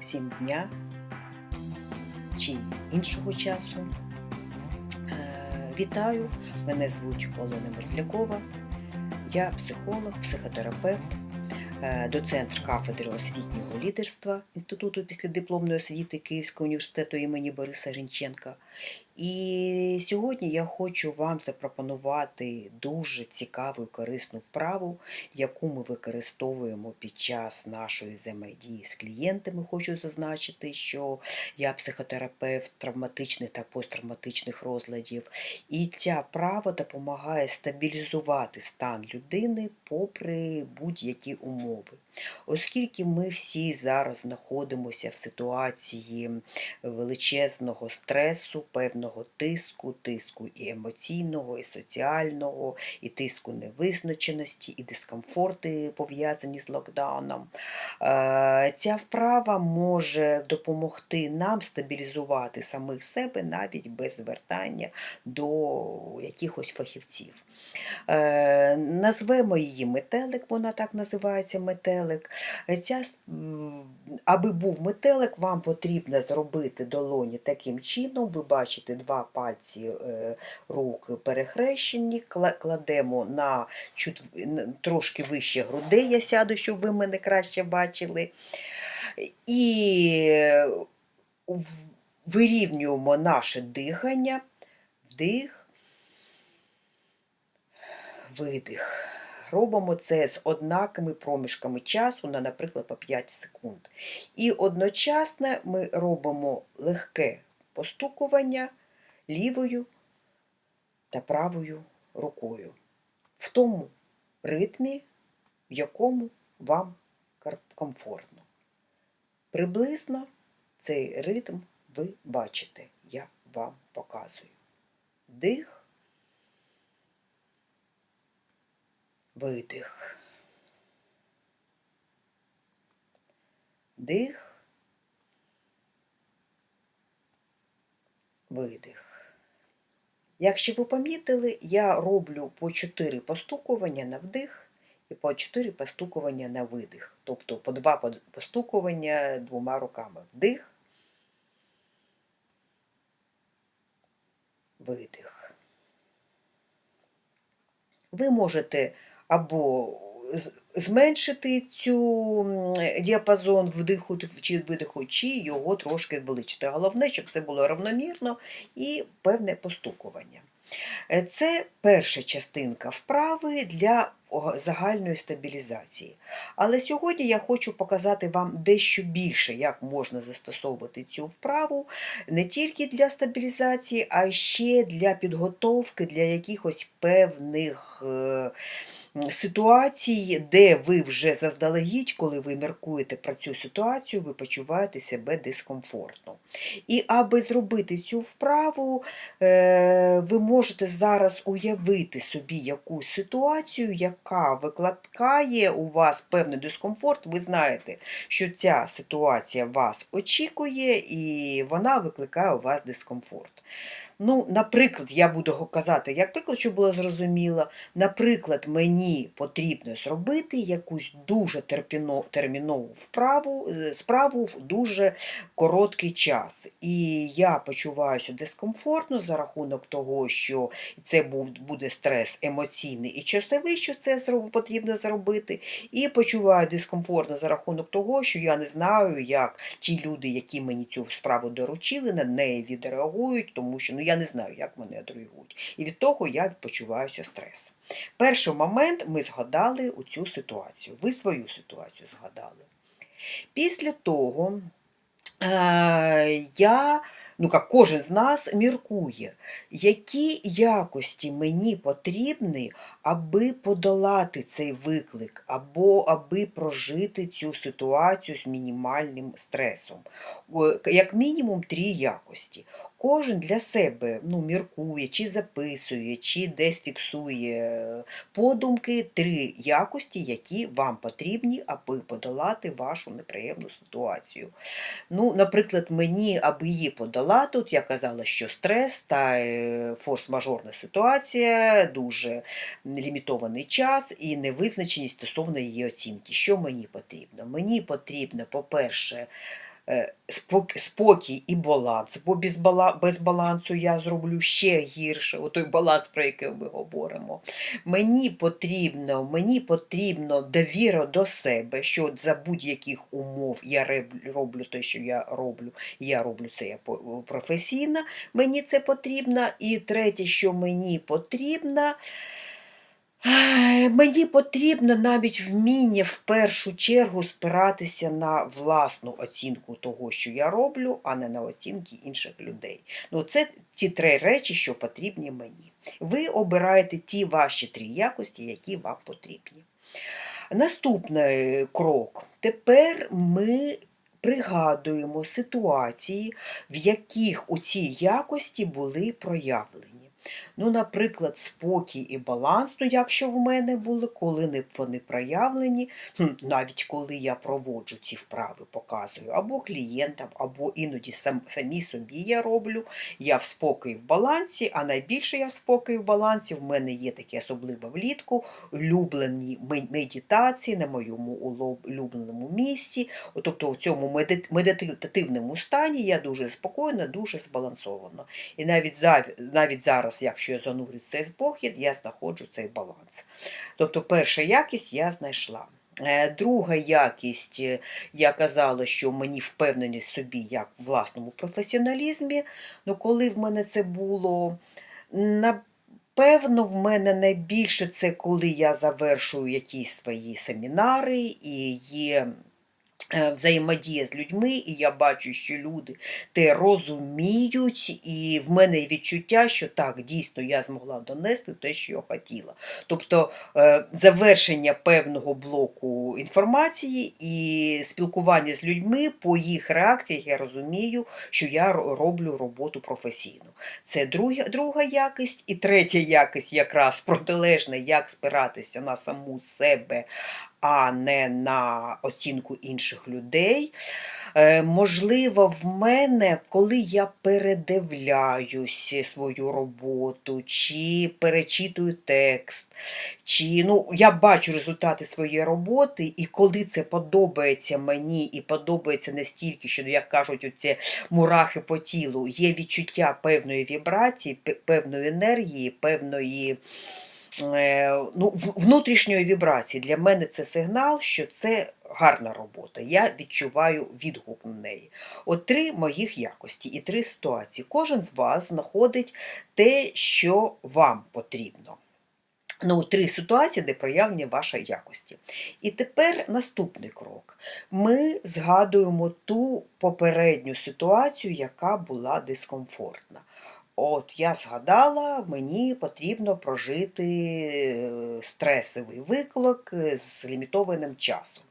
7 дня чи іншого часу. Е, Вітаю! Мене звуть Олена Мерзлякова. Я психолог, психотерапевт, е, доцент кафедри освітнього лідерства Інституту післядипломної освіти Київського університету імені Бориса Грінченка. І сьогодні я хочу вам запропонувати дуже цікаву і корисну вправу, яку ми використовуємо під час нашої взаємодії з клієнтами. Хочу зазначити, що я психотерапевт травматичних та посттравматичних розладів, і ця вправа допомагає стабілізувати стан людини попри будь-які умови. Оскільки ми всі зараз знаходимося в ситуації величезного стресу, певного тиску, тиску і емоційного, і соціального, і тиску невизначеності, і дискомфорти пов'язані з локдауном. Е, Ця вправа може допомогти нам стабілізувати самих себе навіть без звертання до якихось фахівців. Е, Назвемо її метелик, вона так називається метелик. Ця, аби був метелик, вам потрібно зробити долоні таким чином. Ви бачите два пальці е, рук перехрещені, кладемо на чуть трошки вище грудей, я сяду, щоб ви мене краще бачили. І вирівнюємо наше дихання, вдих, видих. Робимо це з однакими проміжками часу на, наприклад, по 5 секунд. І одночасно ми робимо легке постукування лівою та правою рукою в тому ритмі, в якому вам комфортно. Приблизно цей ритм ви бачите, я вам показую. Дих. Видих. Дих. Видих. Якщо ви помітили, я роблю по 4 постукування на вдих і по 4 постукування на видих. Тобто по 2 постукування двома руками. Вдих. Видих. Ви можете або зменшити цю діапазон вдиху чи видиху, чи його трошки величити. Головне, щоб це було равномірно і певне постукування. Е, Це перша частинка вправи для загальної стабілізації. Але сьогодні я хочу показати вам дещо більше, як можна застосовувати цю вправу не тільки для стабілізації, а ще для підготовки для якихось певних м, ситуацій, де ви вже заздалегідь, коли ви міркуєте про цю ситуацію, ви почуваєте себе дискомфортно. І аби зробити цю вправу, е, ви можете зараз уявити собі якусь ситуацію, яка викликає у вас певний дискомфорт. Ви знаєте, що ця ситуація вас очікує і вона викликає у вас дискомфорт. Ну, наприклад, я буду казати, як приклад, щоб було зрозуміло. Наприклад, мені потрібно зробити якусь дуже термінову вправу, е, справу в дуже короткий час. І я почуваюся дискомфортно за рахунок того, що це буде стрес емоційний і часовий, що це потрібно зробити. І почуваю дискомфортно за рахунок того, що я не знаю, як ті люди, які мені цю справу доручили, на неї відреагують, тому що ну, я не знаю, як вони відреагують. І від того я почуваюся стрес. Перший момент ми згадали цю ситуацію. Ви свою ситуацію згадали. Після того е, я, ну як кожен з нас міркує, які якості мені потрібні, аби подолати цей виклик, або аби прожити цю ситуацію з мінімальним стресом. Як мінімум три якості. Кожен для себе ну, міркує, чи записує, чи десь фіксує подумки три якості, які вам потрібні, аби подолати вашу неприємну ситуацію. Ну, наприклад, мені, аби її подолати, от я казала, що стрес та е, форс-мажорна ситуація, дуже лімітований час і невизначеність стосовно її оцінки. Що мені потрібно? Мені потрібно, по-перше, е, спокій і баланс, бо без, бала, без балансу я зроблю ще гірше, отой баланс, про який ми говоримо. Мені потрібно, мені потрібно довіра до себе, що за будь-яких умов я роблю те, що я роблю, я роблю це я професійно, мені це потрібно. І третє, що мені потрібно, Мені потрібно навіть вміння в першу чергу спиратися на власну оцінку того, що я роблю, а не на оцінки інших людей. Ну, це ті три речі, що потрібні мені. Ви обираєте ті ваші три якості, які вам потрібні. Наступний крок. Тепер ми пригадуємо ситуації, в яких у ці якості були проявлені. Ну, наприклад, спокій і баланс, ну, якщо в мене були, коли не вони проявлені, навіть коли я проводжу ці вправи, показую або клієнтам, або іноді сам, самі собі я роблю. Я в спокій в балансі, а найбільше я в спокій в балансі. В мене є таке особливо влітку, улюблені ме- медитації на моєму улюбленому місці. Тобто в цьому медитативному стані я дуже спокійна, дуже збалансована. І навіть, навіть зараз, якщо я занурюсь в цей спохід, я знаходжу цей баланс. Тобто перша якість я знайшла. Е, Друга якість, е, я казала, що мені впевненість собі як в власному професіоналізмі. Ну, коли в мене це було, напевно, в мене найбільше це коли я завершую якісь свої семінари і є взаємодія з людьми, і я бачу, що люди те розуміють, і в мене відчуття, що так, дійсно я змогла донести те, що я хотіла. Тобто е, завершення певного блоку інформації і спілкування з людьми по їх реакціях я розумію, що я роблю роботу професійно. Це друга, друга якість. І третя якість якраз протилежна, як спиратися на саму себе, а не на оцінку інших людей. Е, Можливо, в мене, коли я передивляюсь свою роботу, чи перечитую текст, чи ну, я бачу результати своєї роботи, і коли це подобається мені і подобається настільки, що, як кажуть, оці мурахи по тілу, є відчуття певної вібрації, певної енергії, певної ну, внутрішньої вібрації. Для мене це сигнал, що це гарна робота. Я відчуваю відгук на неї. От три моїх якості і три ситуації. Кожен з вас знаходить те, що вам потрібно. Ну, три ситуації, де проявлені ваші якості. І тепер наступний крок. Ми згадуємо ту попередню ситуацію, яка була дискомфортна. От я згадала, мені потрібно прожити е, стресовий виклик е, з лімітованим часом.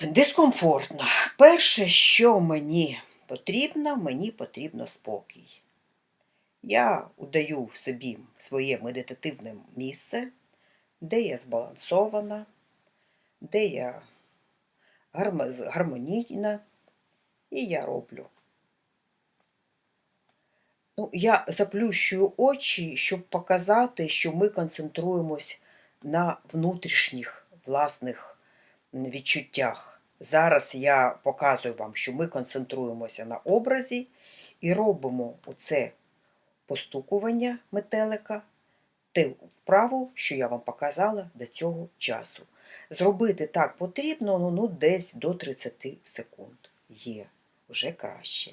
Дискомфортно. Перше, що мені потрібно, мені потрібно спокій. Я удаю собі своє медитативне місце, де я збалансована, де я гармонійна, і я роблю. Ну, я заплющую очі, щоб показати, що ми концентруємось на внутрішніх власних відчуттях. Зараз я показую вам, що ми концентруємося на образі і робимо оце постукування метелика, те вправу, що я вам показала до цього часу. Зробити так потрібно ну, ну, десь до 30 секунд. Є вже краще.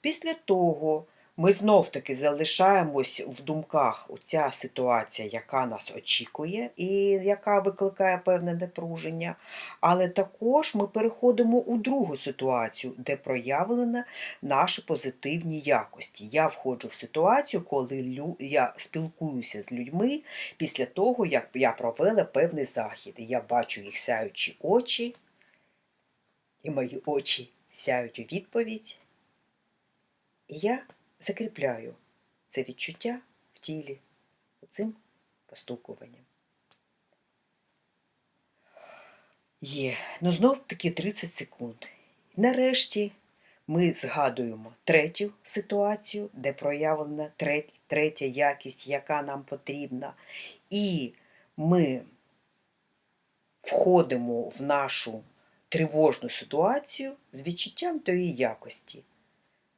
Після того ми знов-таки залишаємось в думках оця ситуація, яка нас очікує і яка викликає певне напруження. Але також ми переходимо у другу ситуацію, де проявлені наші позитивні якості. Я входжу в ситуацію, коли я спілкуюся з людьми після того, як я провела певний захід. Я бачу їх сяючі очі, і мої очі сяють у відповідь. І я закріпляю це відчуття в тілі цим постукуванням. Є. Ну знов таки 30 секунд. Нарешті ми згадуємо третю ситуацію, де проявлена третя, третя якість, яка нам потрібна. І ми входимо в нашу тривожну ситуацію з відчуттям тої якості.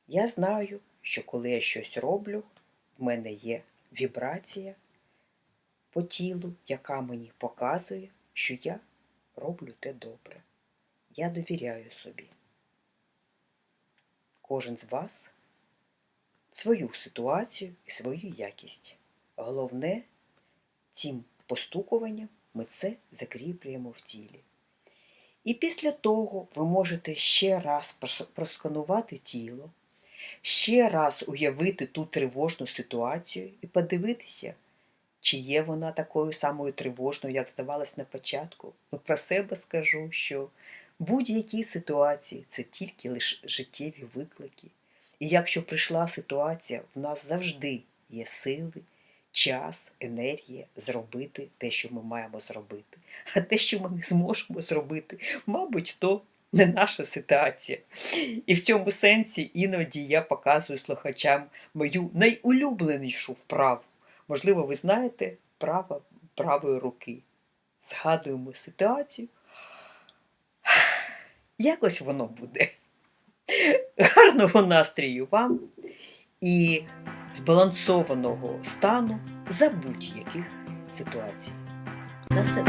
Я знаю, що коли я щось роблю, в мене є вібрація по тілу, яка мені показує, що я роблю те добре. Я довіряю собі. Кожен з вас свою ситуацію і свою якість. Головне, цим постукуванням ми це закріплюємо в тілі. І після того ви можете ще раз просканувати тіло, ще раз уявити ту тривожну ситуацію і подивитися, чи є вона такою самою тривожною, як здавалось на початку. Ну, про себе скажу, що будь-які ситуації це тільки лише життєві виклики. І якщо прийшла ситуація, в нас завжди є сили, час, енергія зробити те, що ми маємо зробити. А те, що ми не зможемо зробити, мабуть, то не наша ситуація. І в цьому сенсі іноді я показую слухачам мою найулюбленішу вправу. Можливо, ви знаєте право правої руки. Згадуємо ситуацію. Якось воно буде. Гарного настрію вам і збалансованого стану за будь-яких ситуацій. На все.